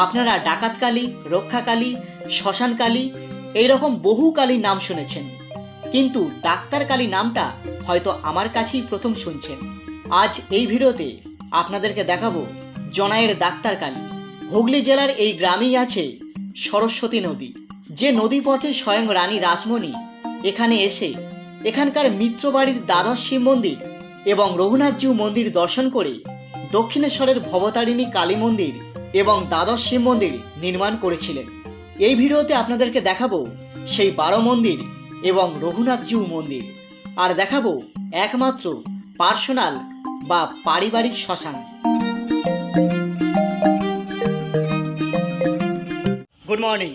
আপনারা ডাকাত কালী, রক্ষা কালী, শ্মশান কালী, এইরকম বহু কালীর নাম শুনেছেন। কিন্তু ডাক্তার কালী নামটা হয়তো আমার কাছেই প্রথম শুনছেন। আজ এই ভিডিওতে আপনাদেরকে দেখাবো জনায়ের ডাক্তার কালী। হুগলি জেলার এই গ্রামেই আছে সরস্বতী নদী। যে নদী পথে স্বয়ং রানী রাসমণি এখানে এসে এখানকার মিত্রবাড়ির দ্বাদশ শিব মন্দির এবং রঘুনাথজিউ মন্দির দর্শন করে দক্ষিণেশ্বরের ভবতারিণী কালী মন্দির এবং দ্বাদশ শিব মন্দির নির্মাণ করেছিলেন। এই ভিডিওতে আপনাদেরকে দেখাবো সেই বারো মন্দির এবং রঘুনাথজিউ মন্দির। আর দেখাবো একমাত্র পার্সোনাল বা পারিবারিক শ্মশান। গুড মর্নিং,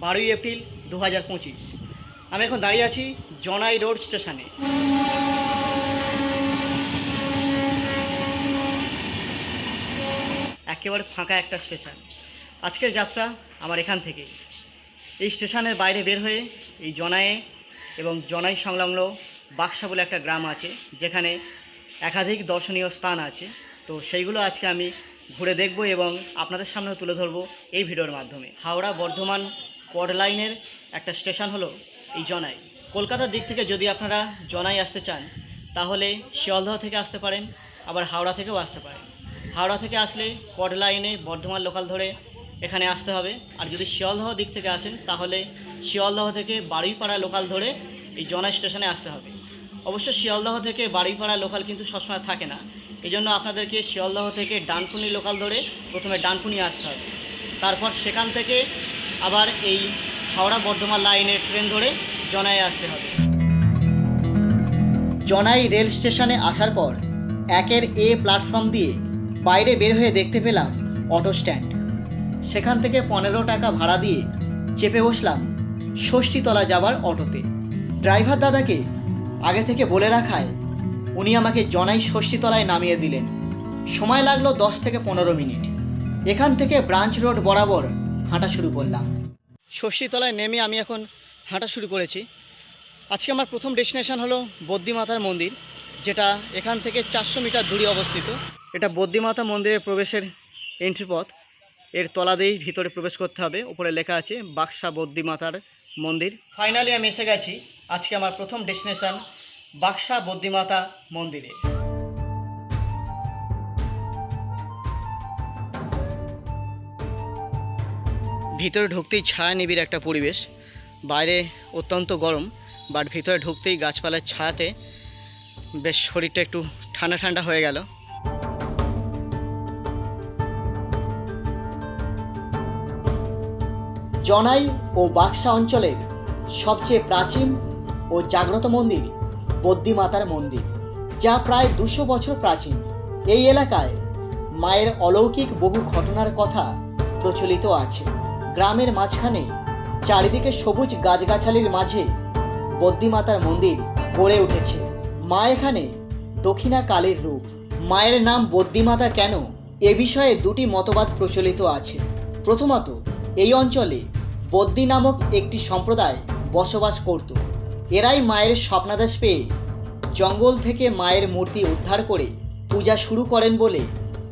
বারোই এপ্রিল দু হাজার পঁচিশ। আমি এখন দাঁড়িয়ে আছি জনাই রোড স্টেশনে। একেবারে ফাঁকা একটা স্টেশন। আজকের যাত্রা আমার এখান থেকে এই স্টেশনের বাইরে বের হয়ে এই জনায়ে এবং জনাই সংলগ্ন বাক্সা বলে একটা গ্রাম আছে, যেখানে একাধিক দর্শনীয় স্থান আছে। তো সেইগুলো আজকে আমি ঘুরে দেখব এবং আপনাদের সামনেও তুলে ধরবো এই ভিডিওর মাধ্যমে। হাওড়া বর্ধমান লাইনের একটা স্টেশন হলো এই জনাই। কলকাতার দিক থেকে যদি আপনারা জনাই আসতে চান, তাহলে শিয়ালদহ থেকে আসতে পারেন, আবার হাওড়া থেকেও আসতে পারেন। হাওড়া থেকে আসলে কোয়ার্ড লাইনে বর্ধমান লোকাল ধরে এখানে আসতে হবে। আর যদি শিয়ালদহ দিক থেকে আসেন, তাহলে শিয়ালদহ থেকে বাড়িপাড়া লোকাল ধরে এই জনাই স্টেশনে আসতে হবে। অবশ্য শিয়ালদহ থেকে বাড়িপাড়া লোকাল কিন্তু সবসময় থাকে না। এই জন্য আপনাদেরকে শিয়ালদহ থেকে ডানকুনি লোকাল ধরে প্রথমে ডানকুনি আসতে হবে। তারপর সেখান থেকে আবার এই হাওড়া বর্ধমান লাইনের ট্রেন ধরে জনায় আসতে হবে। জনাই রেল স্টেশনে আসার পর একের এ প্ল্যাটফর্ম দিয়ে বাইরে বের হয়ে দেখতে পেলাম অটো স্ট্যান্ড। সেখান থেকে পনেরো টাকা ভাড়া দিয়ে চেপে বসলাম ষষ্ঠীতলা যাবার অটোতে। ড্রাইভার দাদাকে আগে থেকে বলে রাখায়, উনি আমাকে জনাই ষষ্ঠীতলায় নামিয়ে দিলেন। সময় লাগল দশ থেকে পনেরো মিনিট। এখান থেকে ব্রাঞ্চ রোড বরাবর হাঁটা শুরু করলাম। ষষ্ঠীতলায় নেমে আমি এখন হাঁটা শুরু করেছি। আজকে আমার প্রথম ডেস্টিনেশন হলো বদ্যিমাতার মন্দির। যেটা এখান থেকে চারশো মিটার দূরে অবস্থিত। এটা বদ্যিমাতা মন্দিরের প্রবেশের এন্ট্রি পথ। এর তলা দিয়েই ভিতরে প্রবেশ করতে হবে। উপরে লেখা আছে, বাক্সা বদ্যিমাতার মন্দির। ফাইনালি আমি এসে গেছি। আজকে আমার প্রথম ডেস্টিনেশন বাক্সা বদ্যিমাতা মন্দিরে। ভিতরে ঢুকতেই ছায়া নিবিড় একটা পরিবেশ। বাইরে অত্যন্ত গরম বাট ভিতরে ঢুকতেই গাছপালার ছায়াতে বেশ শরীরটা একটু ঠান্ডা ঠান্ডা হয়ে গেল। জনাই ও বাক্সা অঞ্চলের সবচেয়ে প্রাচীন ও জাগ্রত মন্দির বদ্যিমাতার মন্দির, যা প্রায় দুশো বছর প্রাচীন। এই এলাকায় মায়ের অলৌকিক বহু ঘটনার কথা প্রচলিত আছে। গ্রামের মাঝখানে চারিদিকে সবুজ গাছগাছালির মাঝে বদ্যিমাতার মন্দির গড়ে উঠেছে। মা এখানে? দক্ষিণা কালীর রূপ। মায়ের নাম বদ্যিমাতা কেন? এ বিষয়ে দুটি মতবাদ প্রচলিত আছে। প্রথমত, এই অঞ্চলে বদ্যি নামক একটি সম্প্রদায় বসবাস করত। এরাই মায়ের স্বপ্নাদেশ পেয়ে জঙ্গল থেকে মায়ের মূর্তি উদ্ধার করে পূজা শুরু করেন বলে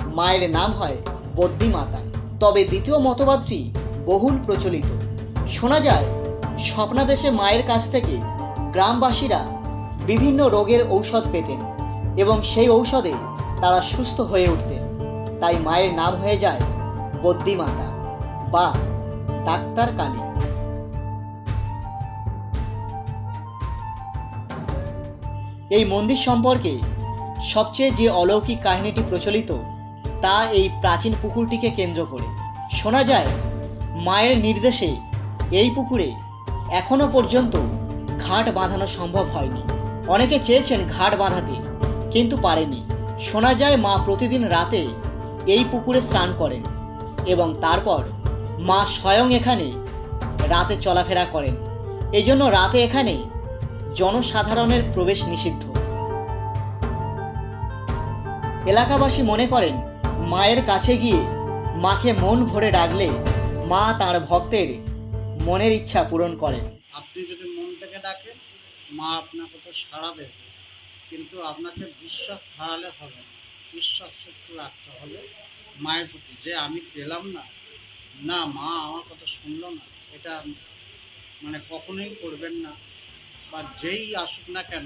মায়ের নাম হয় বদ্যিমাতা। তবে দ্বিতীয় মতবাদটি বহুল প্রচলিত। শোনা যায়, স্বপ্নাদেশে মায়ের কাছ থেকে গ্রামবাসীরা বিভিন্ন রোগের ঔষধ পেতেন এবং সেই ঔষধে তারা সুস্থ হয়ে উঠতেন। তাই মায়ের নাম হয়ে যায় বদ্যিমাতা বা ডাক্তার কালী। এই মন্দির সম্পর্কে সবচেয়ে যে অলৌকিক কাহিনীটি প্রচলিত, তা এই প্রাচীন পুকুরটিকে কেন্দ্র করে। শোনা যায়, মায়ের নির্দেশে এই পুকুরে এখনও পর্যন্ত ঘাট বাঁধানো সম্ভব হয়নি। অনেকে চেয়েছেন ঘাট বাঁধাতে, কিন্তু পারেনি শোনা যায় মা প্রতিদিন রাতে এই পুকুরে স্নান করেন এবং তারপর মা স্বয়ং এখানে রাতে চলাফেরা করেন। এই জন্য রাতে এখানে জনসাধারণের প্রবেশ নিষিদ্ধ। এলাকাবাসী মনে করেন, মায়ের কাছে গিয়ে মাকে মন ভরে ডাকলে মা তার ভক্তের মনের ইচ্ছা পূরণ করেন। আপনি যদি মন থেকে ডাকেন মা আপনাকে তো সাড়া দেবে, কিন্তু আপনাকে বিশ্বাস হারালে হবে না। বিশ্বাস শক্তি রাখতে হবে মায়ের প্রতি। যে আমি পেলাম না না মা আমার কথা শুনলো না, এটা মানে কখনোই করবেন না, বা যেই আসুক না কেন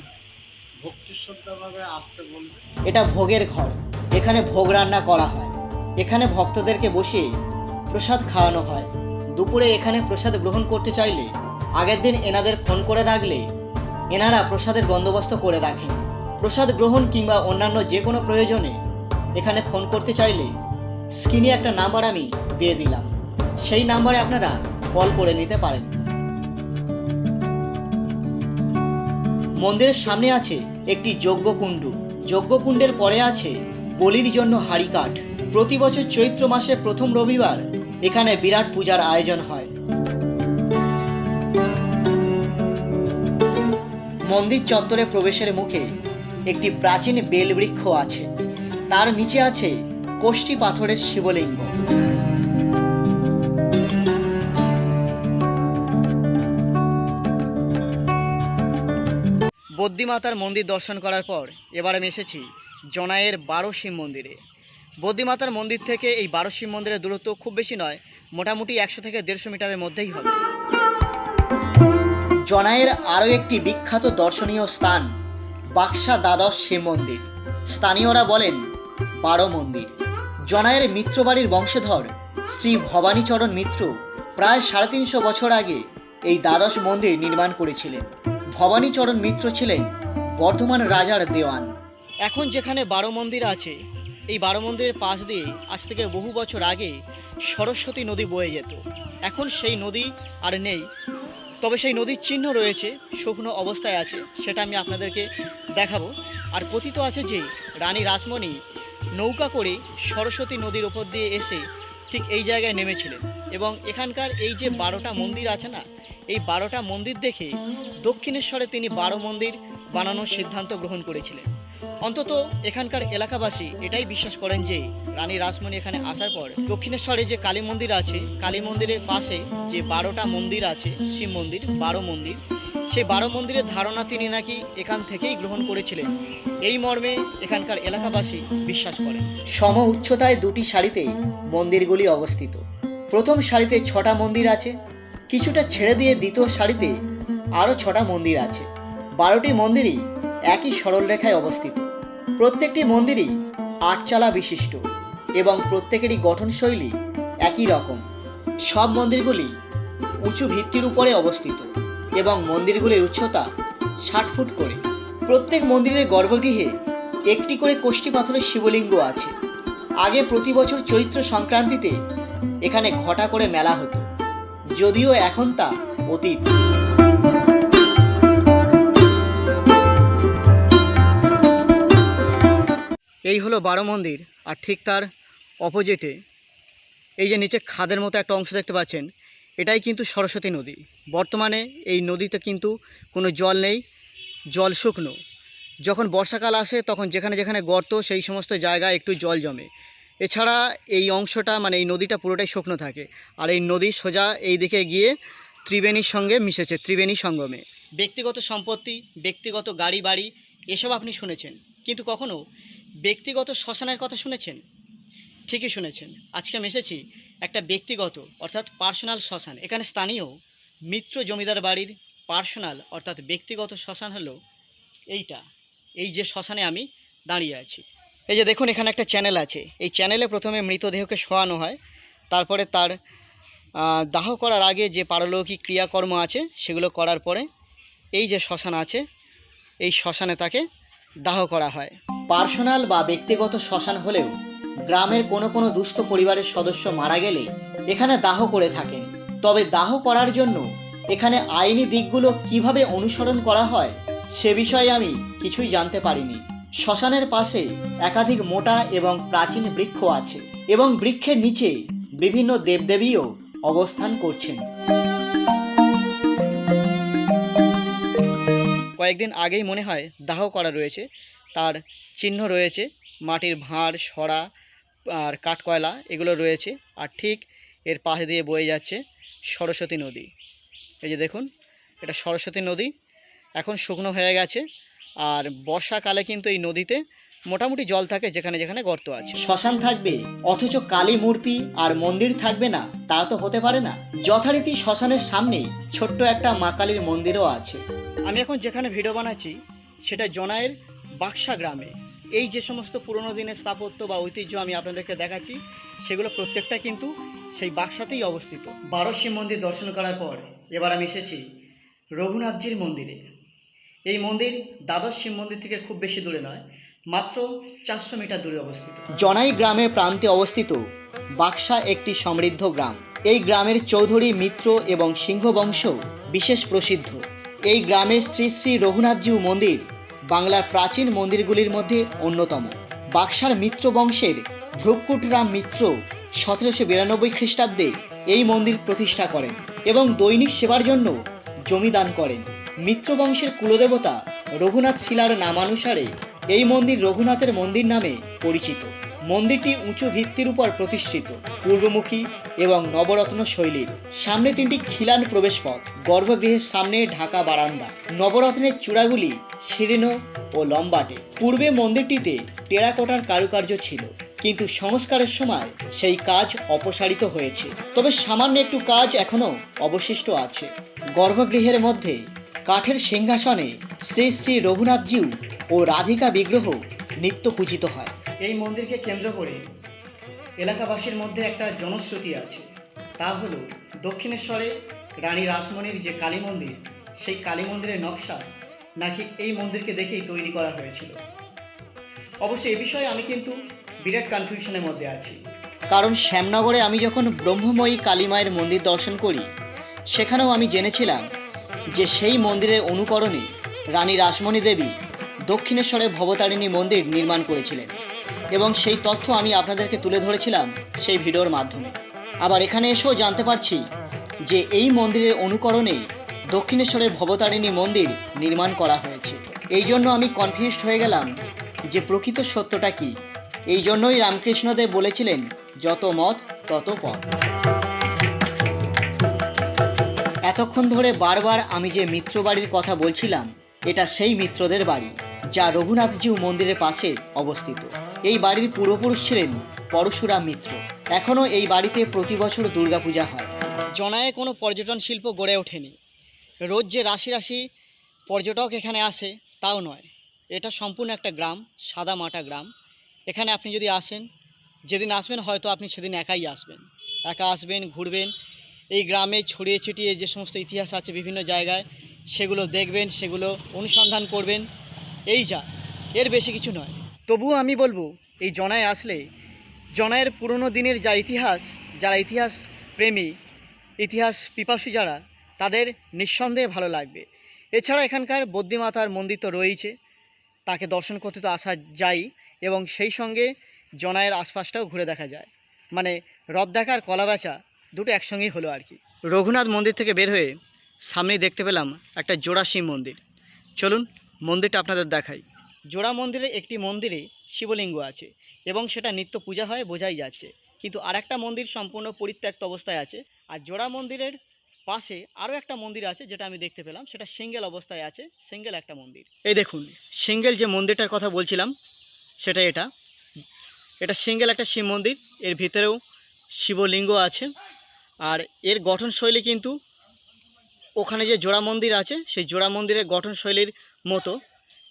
ভক্তি শ্রদ্ধাভাবে আসতে বলবে এটা ভোগের ঘর, এখানে ভোগ রান্না করা হয়। এখানে ভক্তদেরকে বসিয়ে প্রসাদ খাওয়ানো হয়। দুপুরে এখানে প্রসাদ গ্রহণ করতে চাইলে, আগের দিন এনাদের ফোন করে রাখলে এনারা প্রসাদের বন্দোবস্ত করে রাখেন। প্রসাদ গ্রহণ কিংবা অন্যান্য যে কোনো প্রয়োজনে এখানে ফোন করতে চাইলে স্ক্রিনে একটা নাম্বার আমি দিয়ে দিলাম। সেই নাম্বারে আপনারা কল করে নিতে পারেন। মন্দিরের সামনে আছে একটি যজ্ঞকুণ্ড। যজ্ঞকুণ্ডের পরে আছে বলির জন্য হাড়ি কাঠ প্রতি বছর চৈত্র মাসের প্রথম রবিবার এখানে বিরাট পূজার আয়োজন হয়। মন্দির চত্বরে প্রবেশের মুখে একটি প্রাচীন বেলবৃক্ষ আছে। তার নিচে আছে কোষ্ঠী পাথরের শিবলিঙ্গ। বদ্যিমাতার মন্দির দর্শন করার পর এবার আমি এসেছি জনায়ের বারো শিব মন্দিরে। বদ্যিমাতার মন্দির থেকে এই বারো শিব মন্দিরের দূরত্ব খুব বেশি নয়, মোটামুটি একশো থেকে দেড়শো মিটারের মধ্যেই হবে। জনায়ের আরও একটি বিখ্যাত দর্শনীয় স্থান বাক্সা দ্বাদশ শিব মন্দির। স্থানীয়রা বলেন, বারো মন্দির। জনায়ের মিত্রবাড়ির বংশধর শ্রী ভবানীচরণ মিত্র প্রায় সাড়ে তিনশো বছর আগে এই দ্বাদশ মন্দির নির্মাণ করেছিলেন। ভবানীচরণ মিত্র ছিলেন বর্ধমান রাজার দেওয়ান। এখন যেখানে বারো মন্দির আছে, এই বারো মন্দিরের পাশ দিয়ে আজ থেকে বহু বছর আগে সরস্বতী নদী বয়ে যেত। এখন সেই নদী আর নেই তবে সেই নদীর চিহ্ন রয়েছে, শুকনো অবস্থায় আছে, সেটা আমি আপনাদেরকে দেখাবো। আর কথিত আছে যে, রানী রাসমণি নৌকা করে সরস্বতী নদীর ওপর দিয়ে এসে ঠিক এই জায়গায় নেমেছিলেন। এবং এখানকার এই যে বারোটা মন্দির আছে না, এই বারোটা মন্দির দেখে দক্ষিণেশ্বরে তিনি বারো মন্দির বানানোর সিদ্ধান্ত গ্রহণ করেছিলেন। অন্তত এখানকার এলাকাবাসী এটাই বিশ্বাস করেন যে রানী রাসমণি এখানে আসার পর দক্ষিণেশ্বরে যে কালী মন্দির আছে, কালী মন্দিরের পাশে যে বারোটা মন্দির আছে, শিব মন্দির, বারো মন্দির সেই বারো মন্দিরের ধারণা তিনি নাকি এখান থেকেই গ্রহণ করেছিলেন। এই মর্মে এখানকার এলাকাবাসী বিশ্বাস করেন। সম উচ্চতায় দুটি সারিতে মন্দিরগুলি অবস্থিত। প্রথম সারিতে ছটা মন্দির আছে, কিছুটা ছেড়ে দিয়ে দ্বিতীয় সারিতে আরও ছটা মন্দির আছে। বারোটি মন্দিরই একই সরলরেখায় অবস্থিত। প্রত্যেকটি মন্দিরই আটচালা বিশিষ্ট এবং প্রত্যেকেরই গঠনশৈলী একই রকম। সব মন্দিরগুলি উঁচু ভিত্তির উপরে অবস্থিত এবং মন্দিরগুলির উচ্চতা ষাট ফুট করে। প্রত্যেক মন্দিরের গর্ভগৃহে একটি করে কোষ্ঠী পাথরের শিবলিঙ্গ আছে। আগে প্রতি বছর চৈত্র সংক্রান্তিতে এখানে ঘটা করে মেলা হতো, যদিও এখন তা অতীত। এই হলো বারো মন্দির, আর ঠিক তার অপোজিটে এই যে নিচে খাদের মতো একটা অংশ দেখতে পাচ্ছেন, এটাই কিন্তু সরস্বতী নদী। বর্তমানে এই নদীতে কিন্তু কোনো জল নেই, জল শুকনো। যখন বর্ষাকাল আসে, তখন যেখানে যেখানে গর্ত, সেই সমস্ত জায়গায় একটু জল জমে। এছাড়া এই অংশটা মানে এই নদীটা পুরোটাই শুকনো থাকে। আর এই নদী সোজা এই দিকে গিয়ে ত্রিবেণীর সঙ্গে মিশেছে, ত্রিবেণী সঙ্গমে। ব্যক্তিগত সম্পত্তি, ব্যক্তিগত গাড়ি বাড়ি এসব আপনি শুনেছেন। কিন্তু কখনো ব্যক্তিগত শ্মশানের কথা শুনেছেন? ঠিকই শুনেছেন। আজকে আমি এসেছি একটা ব্যক্তিগত, অর্থাৎ পার্সোনাল শ্মশান। এখানে স্থানীয় মিত্র জমিদার বাড়ির পার্সোনাল, অর্থাৎ ব্যক্তিগত শ্মশান হলো এইটা। এই যে শ্মশানে আমি দাঁড়িয়ে আছি। এই যে দেখুন, এখানে একটা চ্যানেল আছে। এই চ্যানেলে প্রথমে মৃতদেহকে শোয়ানো হয়। তারপরে তার দাহ করার আগে যে পারলৌকিক ক্রিয়াকর্ম আছে, সেগুলো করার পরে এই যে শ্মশান আছে, এই শ্মশানে তাকে দাহ করা হয়। পার্সোনাল বা ব্যক্তিগত শ্মশান হলেও গ্রামের কোনো কোনো দুস্থ পরিবারের সদস্য মারা গেলে এখানে দাহ করে থাকেন। তবে দাহ করার জন্য এখানে আইনি দিকগুলো কীভাবে অনুসরণ করা হয় সে বিষয়ে আমি কিছুই জানতে পারিনি। শ্মশানের পাশে একাধিক মোটা এবং প্রাচীন বৃক্ষ আছে এবং বৃক্ষের নিচে বিভিন্ন দেবদেবীও অবস্থান করছেন। কয়েকদিন আগেই মনে হয় দাহ করা রয়েছে। তার চিহ্ন রয়েছে। মাটির ভাঁড় সরা আর কাঠকয়লা এগুলো রয়েছে। আর ঠিক এর পাশে দিয়ে বয়ে যাচ্ছে সরস্বতী নদী। এই যে দেখুন এটা সরস্বতী নদী। এখন শুকনো হয়ে গেছে। আর বর্ষাকালে কিন্তু এই নদীতে মোটামুটি জল থাকে যেখানে যেখানে গর্ত আছে। শ্মশান থাকবে অথচ কালী মূর্তি আর মন্দির থাকবে না তা তো হতে পারে না। যথারীতি শ্মশানের সামনেই ছোট্ট একটা মা কালীর মন্দিরও আছে। আমি এখন যেখানে ভিডিও বানাচ্ছি সেটা জনায়ের বাক্সা গ্রামে। এই যে সমস্ত পুরনো দিনের স্থাপত্য বা ঐতিহ্য আমি আপনাদেরকে দেখাচ্ছি, সেগুলো প্রত্যেকটা কিন্তু সেই বাক্সাতেই অবস্থিত। বারো শিব মন্দির দর্শন করার পর এবার আমি এসেছি রঘুনাথজির মন্দিরে। এই মন্দির দ্বাদশ শিব মন্দির থেকে খুব বেশি দূরে নয়, মাত্র চারশো মিটার দূরে অবস্থিত। জনাই গ্রামের প্রান্তে অবস্থিত বাক্সা একটি সমৃদ্ধ গ্রাম। এই গ্রামের চৌধুরী মিত্র এবং সিংহ বংশ বিশেষ প্রসিদ্ধ। এই গ্রামের শ্রী শ্রী রঘুনাথজিউ মন্দির বাংলার প্রাচীন মন্দিরগুলির মধ্যে অন্যতম। বাক্সার মিত্র বংশের ভ্রুকুটরাম মিত্র সতেরোশো বিরানব্বই খ্রিস্টাব্দে এই মন্দির প্রতিষ্ঠা করেন এবং দৈনিক সেবার জন্য জমি দান করেন। মিত্র বংশের কুলদেবতা রঘুনাথ শিলার নামানুসারে এই মন্দির রঘুনাথের মন্দির নামে পরিচিত। মন্দিরটি উঁচু ভিত্তির উপর প্রতিষ্ঠিত, পূর্বমুখী এবং নবরত্ন শৈলীর। সামনে তিনটি খিলান প্রবেশপথ, গর্ভগৃহের সামনে ঢাকা বারান্দা। নবরত্নের চূড়াগুলি শীর্ণ ও লম্বাটে। পূর্বে মন্দিরটিতে টেরাকোটার কারুকার্য ছিল, কিন্তু সংস্কারের সময় সেই কাজ অপসারিত হয়েছে। তবে সামান্য একটু কাজ এখনও অবশিষ্ট আছে। গর্ভগৃহের মধ্যে কাঠের সিংহাসনে শ্রী শ্রী রঘুনাথজিউ ও রাধিকা বিগ্রহ নিত্য পূজিত হয়। এই মন্দিরকে কেন্দ্র করে এলাকাবাসীর মধ্যে একটা জনশ্রুতি আছে। তা হলো, দক্ষিণেশ্বরে রানী রাসমণির যে কালী মন্দির, সেই কালী মন্দিরের নকশা নাকি এই মন্দিরকে দেখেই তৈরি করা হয়েছিল। অবশ্য এ বিষয়ে আমি কিন্তু বিরাট কনফিউশনের মধ্যে আছি। কারণ শ্যামনগরে আমি যখন ব্রহ্মময়ী কালী মায়ের মন্দির দর্শন করি, সেখানেও আমি জেনেছিলাম যে সেই মন্দিরের অনুকরণে রানী রাসমণি দেবী দক্ষিণেশ্বরে ভবতারিণী মন্দির নির্মাণ করেছিলেন। এবং সেই তথ্য আমি আপনাদেরকে তুলে ধরেছিলাম সেই ভিডিওর মাধ্যমে। আবার এখানে এসেও জানতে পারছি যে এই মন্দিরের অনুকরণে দক্ষিণেশ্বরের ভবতারিণী মন্দির নির্মাণ করা হয়েছে। এই জন্য আমি কনফিউজড হয়ে গেলাম যে প্রকৃত সত্যটা কি। এই জন্যই রামকৃষ্ণদেব বলেছিলেন, যত মত, তত পথ। এতক্ষণ ধরে বারবার আমি যে মিত্র বাড়ির কথা বলছিলাম, এটা সেই মিত্রদের বাড়ি। যা রঘুনাথজিউ মন্দিরের পাশে অবস্থিত। এই বাড়ির পূর্বপুরুষ ছিলেন পরশুরাম মিত্র। এখনও এই বাড়িতে প্রতি বছর দুর্গাপূজা হয়। জনায়ে কোনো পর্যটন শিল্প গড়ে ওঠেনি। রোজ যে রাশি রাশি পর্যটক এখানে আসে, তাও নয়। এটা সম্পূর্ণ একটা গ্রাম, সাদা মাটা গ্রাম। এখানে আপনি যদি আসেন, যেদিন আসবেন হয়তো আপনি সেদিন একাই আসবেন। একা আসবেন, ঘুরবেন, এই গ্রামে ছড়িয়ে ছিটিয়ে যে সমস্ত ইতিহাস আছে বিভিন্ন জায়গায়, সেগুলো দেখবেন, সেগুলো অনুসন্ধান করবেন। এই যা, এর বেশি কিছু নয়। তবুও আমি বলব, এই জনায় আসলে, জনায়ের পুরনো দিনের যা ইতিহাস, যারা ইতিহাস প্রেমী, ইতিহাস পিপাসু যারা, তাদের নিঃসন্দেহে ভালো লাগবে। এছাড়া এখানকার বদ্যিমাতার মন্দির তো রয়েছে তাকে দর্শন করতে তো আসা যায় এবং সেই সঙ্গে জনায়ের আশপাশটাও ঘুরে দেখা যায়। মানে রথ দেখার কলা বেচা দুটো একসঙ্গেই হলো আর কি। রঘুনাথ মন্দির থেকে বের হয়ে সামনেই দেখতে পেলাম একটা জোড়া শিব মন্দির। চলুন মন্দিরটা আপনাদের দেখাই। জোড়া মন্দিরে একটি মন্দিরে শিবলিঙ্গ আছে এবং সেটা নিত্য পূজা হয়, বোঝাই যাচ্ছে। কিন্তু আরেকটা মন্দির সম্পূর্ণ পরিত্যক্ত অবস্থায় আছে আর জোড়া মন্দিরের পাশে আরও একটা মন্দির আছে যেটা আমি দেখতে পেলাম, সেটা সিঙ্গেল অবস্থায় আছে, সিঙ্গেল একটা মন্দির। এই দেখুন, সিঙ্গেল যে মন্দিরটার কথা বলছিলাম, সেটা এটা। এটা সিঙ্গেল একটা শিব মন্দির, এর ভিতরেও শিবলিঙ্গ আছে। আর এর গঠনশৈলী কিন্তু ওখানে যে জোড়া মন্দির আছে সেই জোড়া মন্দিরের গঠনশৈলীর মতো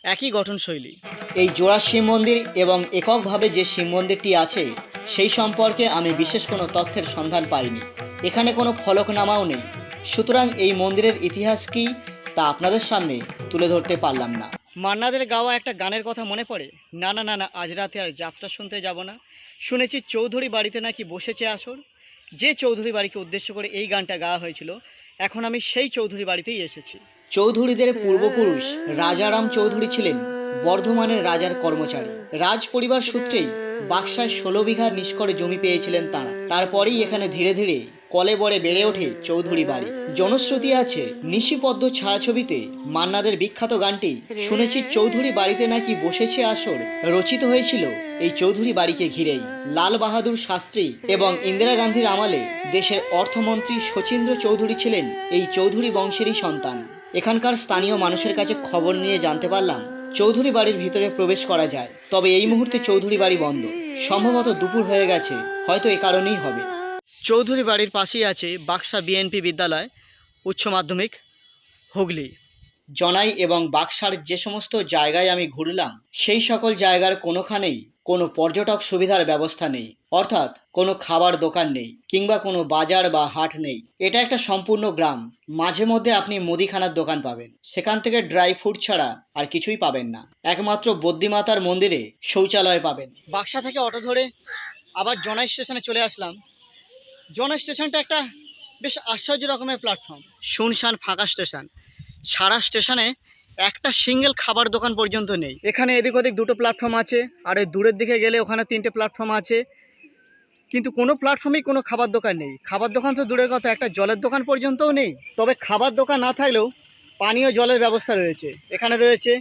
একই গঠনশৈলী। এই জোড়া শিব মন্দির এবং এককভাবে যে শিব মন্দিরটি আছে সেই সম্পর্কে আমি বিশেষ কোনো তথ্যের সন্ধান পাইনি। এখানে কোনো ফলকনামাও নেই। সুতরাং এই মন্দিরের ইতিহাস কী তা আপনাদের সামনে তুলে ধরতে পারলাম না। মান্নাদের গাওয়া একটা গানের কথা মনে পড়ে? না না না না আজ রাতে আর যাত্রা শুনতে যাব না। শুনেছি চৌধুরী বাড়িতে নাকি বসেছে আসর। যে চৌধুরী বাড়িকে উদ্দেশ্য করে এই গানটা গাওয়া হয়েছিল এখন আমি সেই চৌধুরী বাড়িতেই এসেছি। চৌধুরীদের পূর্বপুরুষ রাজারাম চৌধুরী ছিলেন বর্ধমানের রাজার কর্মচারী। রাজ পরিবার সূত্রেই বাক্সায় ষোলো বিঘা নিষ্করে জমি পেয়েছিলেন তাঁরা। তারপরেই এখানে ধীরে ধীরে কলে বড়ে বেড়ে ওঠে চৌধুরী বাড়ি। জনশ্রুতি আছে, নিশিপদ্ম ছায়াছবিতে মান্নাদের বিখ্যাত গানটি শুনেছি চৌধুরী বাড়িতে নাকি বসেছে আসর, রচিত হয়েছিল এই চৌধুরী বাড়িকে ঘিরেই। লাল বাহাদুর শাস্ত্রী এবং ইন্দিরা গান্ধীর আমলে দেশের অর্থমন্ত্রী শচীন্দ্র চৌধুরী ছিলেন এই চৌধুরী বংশেরই সন্তান। এখানকার স্থানীয় মানুষের কাছে খবর নিয়ে জানতে পারলাম, চৌধুরী বাড়ির ভিতরে প্রবেশ করা যায়। তবে এই মুহূর্তে চৌধুরী বাড়ি বন্ধ। সম্ভবত দুপুর হয়ে গেছে, হয়তো এ কারণেই হবে। চৌধুরী বাড়ির পাশেই আছে বাক্সা বিএনপি বিদ্যালয় উচ্চ মাধ্যমিক হুগলি। জনাই এবং বাক্সার যে সমস্ত জায়গায় আমি ঘুরলাম সেই সকল জায়গার কোনোখানেই কোনো পর্যটক সুবিধার ব্যবস্থা নেই। অর্থাৎ কোনো খাবার দোকান নেই কিংবা কোনো বাজার বা হাট নেই। এটা একটা সম্পূর্ণ গ্রাম। মাঝে মধ্যে আপনি মুদিখানার দোকান পাবেন। সেখান থেকে ড্রাই ফ্রুট ছাড়া আর কিছুই পাবেন না। একমাত্র বদ্যিমাতার মন্দিরে শৌচালয় পাবেন। বাক্সা থেকে অটো ধরে আবার জনাই স্টেশনে চলে আসলাম। জনাই স্টেশনটা একটা বেশ আশ্চর্য রকমের প্ল্যাটফর্ম শুনশান, ফাঁকা স্টেশন সারা স্টেশনে একটা সিঙ্গেল খাবার দোকান পর্যন্ত নেই। এখানে এদিক ওদিক দুটো প্ল্যাটফর্ম আছে, আর এই দূরের দিকে গেলে ওখানে তিনটে প্ল্যাটফর্ম আছে। কিন্তু কোনো প্ল্যাটফর্মেই কোনো খাবার দোকান নেই। খাবার দোকান তো দূরের কথা, একটা জলের দোকান পর্যন্তও নেই। তবে খাবার দোকান না থাকলেও পানীয় জলের ব্যবস্থা রয়েছে। এখানে রয়েছে,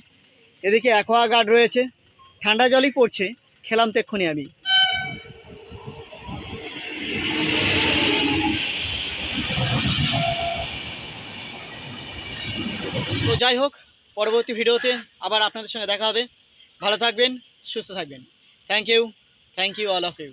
এদিকে অ্যাকোয়াগার্ড রয়েছে। ঠান্ডা জলই পড়ছে। খেলাম তো এক্ষুনি আমি। তো যাই হোক, পরবর্তী ভিডিওতে আবার আপনাদের সঙ্গে দেখা হবে। ভালো থাকবেন, সুস্থ থাকবেন। Thank you thank you all of you